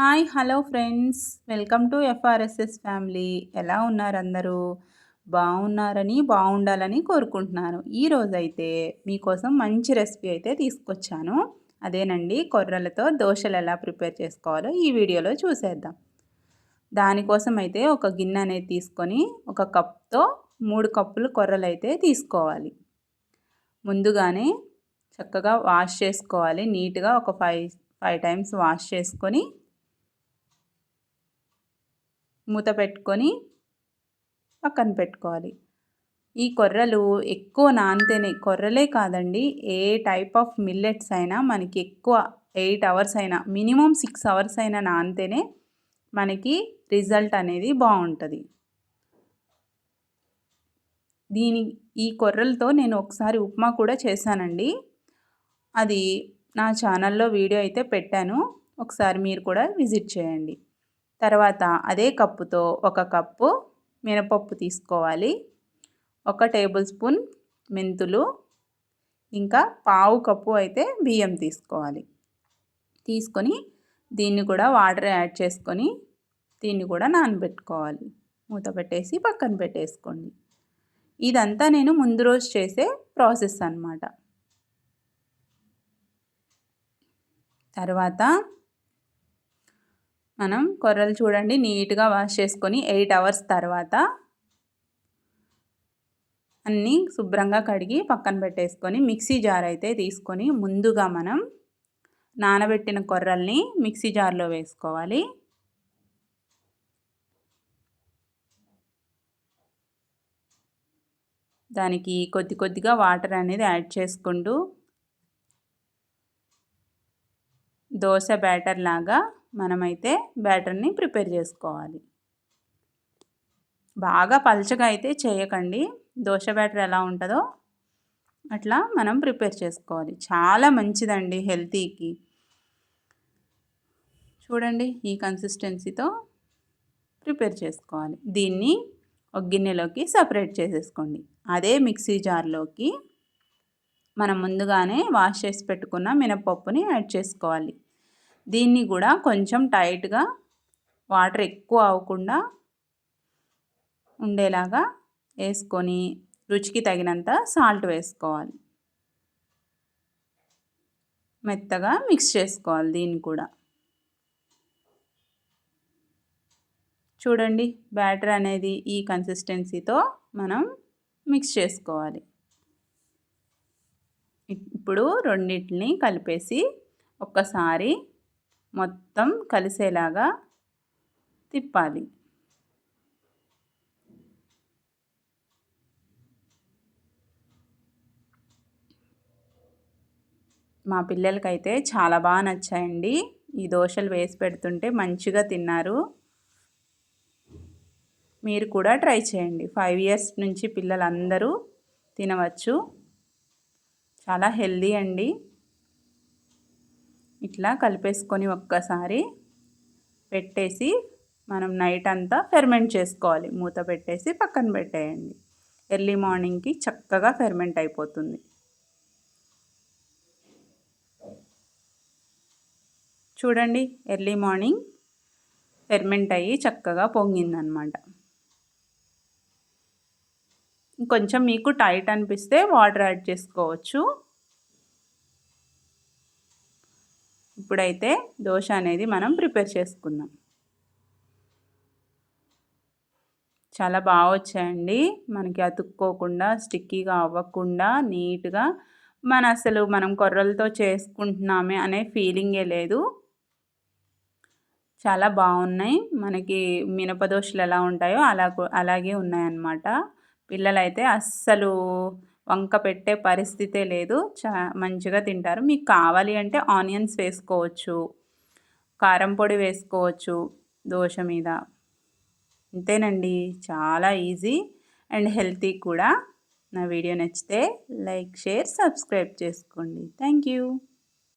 Hi hello friends. Welcome to FRSS family. ఎలా ఉన్నారు అందరూ? బాగున్నారని బాగుండాలని కోరుకుంటున్నాను. ఈరోజైతే మీకోసం మంచి రెసిపీ అయితే తీసుకొచ్చాను. అదేనండి కొర్రలతో దోశలు ఎలా ప్రిపేర్ చేసుకోవాలో ఈ వీడియోలో చూసేద్దాం. దానికోసం అయితే ఒక గిన్నె అనేది తీసుకొని ఒక కప్తో మూడు కప్పులు కొర్రలు అయితే తీసుకోవాలి. ముందుగానే చక్కగా వాష్ చేసుకోవాలి. నీట్గా ఒక ఫైవ్ ఫైవ్ టైమ్స్ వాష్ చేసుకొని మూత పెట్టుకొని పక్కన పెట్టుకోవాలి. ఈ కొర్రలు ఎక్కువ నానితేనే కొర్రలే కాదండి ఏ టైప్ ఆఫ్ మిల్లెట్స్ అయినా మనకి ఎక్కువ ఎయిట్ అవర్స్ అయినా మినిమం సిక్స్ అవర్స్ అయినా నానితేనే మనకి రిజల్ట్ అనేది బాగుంటుంది. దీని ఈ కొర్రలతో నేను ఒకసారి ఉప్మా కూడా చేశానండి. అది నా ఛానల్లో వీడియో అయితే పెట్టాను. ఒకసారి మీరు కూడా విజిట్ చేయండి. తర్వాత అదే కప్పుతో ఒక కప్పు మినపప్పు తీసుకోవాలి. ఒక టేబుల్ స్పూన్ మెంతులు. ఇంకా పావు కప్పు అయితే బియ్యం తీసుకోవాలి. తీసుకొని దీన్ని కూడా వాటర్ యాడ్ చేసుకొని దీన్ని కూడా నానబెట్టుకోవాలి. మూత పెట్టేసి పక్కన పెట్టేసుకోండి. ఇదంతా నేను ముందు రోజు చేసే ప్రాసెస్ అనమాట తర్వాత మనం కొర్రలు చూడండి నీట్గా వాష్ చేసుకొని ఎయిట్ అవర్స్ తర్వాత అన్నీ శుభ్రంగా కడిగి పక్కన పెట్టేసుకొని మిక్సీ జార్ అయితే తీసుకొని ముందుగా మనం నానబెట్టిన కొర్రల్ని మిక్సీ జార్లో వేసుకోవాలి. దానికి కొద్ది కొద్దిగా వాటర్ అనేది యాడ్ చేసుకుంటూ దోశ బ్యాటర్ లాగా మనమైతే బ్యాటర్ని ప్రిపేర్ చేసుకోవాలి. బాగా పల్చగా అయితే చేయకండి. దోశ బ్యాటర్ ఎలా ఉంటుందో అట్లా మనం ప్రిపేర్ చేసుకోవాలి. చాలా మంచిదండి హెల్తీకి. చూడండి ఈ కన్సిస్టెన్సీతో ప్రిపేర్ చేసుకోవాలి. దీన్ని ఒక గిన్నెలోకి సపరేట్ చేసేసుకోండి. అదే మిక్సీ జార్లోకి మనం ముందుగానే వాష్ చేసి పెట్టుకున్న మినపప్పుని యాడ్ చేసుకోవాలి. దీన్ని కూడా కొంచెం టైట్గా వాటర్ ఎక్కువ అవ్వకుండా ఉండేలాగా వేసుకొని రుచికి తగినంత సాల్ట్ వేసుకోవాలి. మెత్తగా మిక్స్ చేసుకోవాలి దీన్ని కూడా. చూడండి బ్యాటర్ అనేది ఈ కన్సిస్టెన్సీతో మనం మిక్స్ చేసుకోవాలి. ఇప్పుడు రెండింటిని కలిపేసి ఒక్కసారి మొత్తం కలిసేలాగా తిప్పాలి. మా పిల్లలకైతే చాలా బాగా నచ్చాయండి. ఈ దోశలు వేసి పెడుతుంటే మంచిగా తిన్నారు. మీరు కూడా ట్రై చేయండి. ఫైవ్ ఇయర్స్ నుంచి పిల్లలందరూ తినవచ్చు. చాలా హెల్దీ అండి. ఇట్లా కలిపేసుకొని ఒక్కసారి పెట్టేసి మనం నైట్ అంతా ఫెర్మెంట్ చేసుకోవాలి. మూత పెట్టేసి పక్కన పెట్టేయండి. ఎర్లీ మార్నింగ్కి చక్కగా ఫెర్మెంట్ అయిపోతుంది. చూడండి ఎర్లీ మార్నింగ్ ఫెర్మెంట్ అయ్యి చక్కగా పొంగిందనమాట కొంచెం మీకు టైట్ అనిపిస్తే వాటర్ యాడ్ చేసుకోవచ్చు. ఇప్పుడైతే దోశ అనేది మనం ప్రిపేర్ చేసుకుందాం. చాలా బాగా వచ్చాయండి. మనకి అతుక్కోకుండా స్టిక్కీగా అవ్వకుండా నీట్గా మన అసలు మనం కొర్రలతో చేసుకుంటున్నామే అనే ఫీలింగే లేదు. చాలా బాగున్నాయి. మనకి మినపదోషలు ఎలా ఉంటాయో అలా అలాగే ఉన్నాయన్నమాట. పిల్లలైతే అస్సలు వంక పెట్టే పరిస్థితే లేదు. చా మంచిగా తింటారు. మీకు కావాలి అంటే ఆనియన్స్ వేసుకోవచ్చు. కారం పొడి వేసుకోవచ్చు దోశ మీద. అంతేనండి చాలా ఈజీ అండ్ హెల్తీ కూడా. నా వీడియో నచ్చితే లైక్ షేర్ సబ్స్క్రైబ్ చేసుకోండి. Thank you.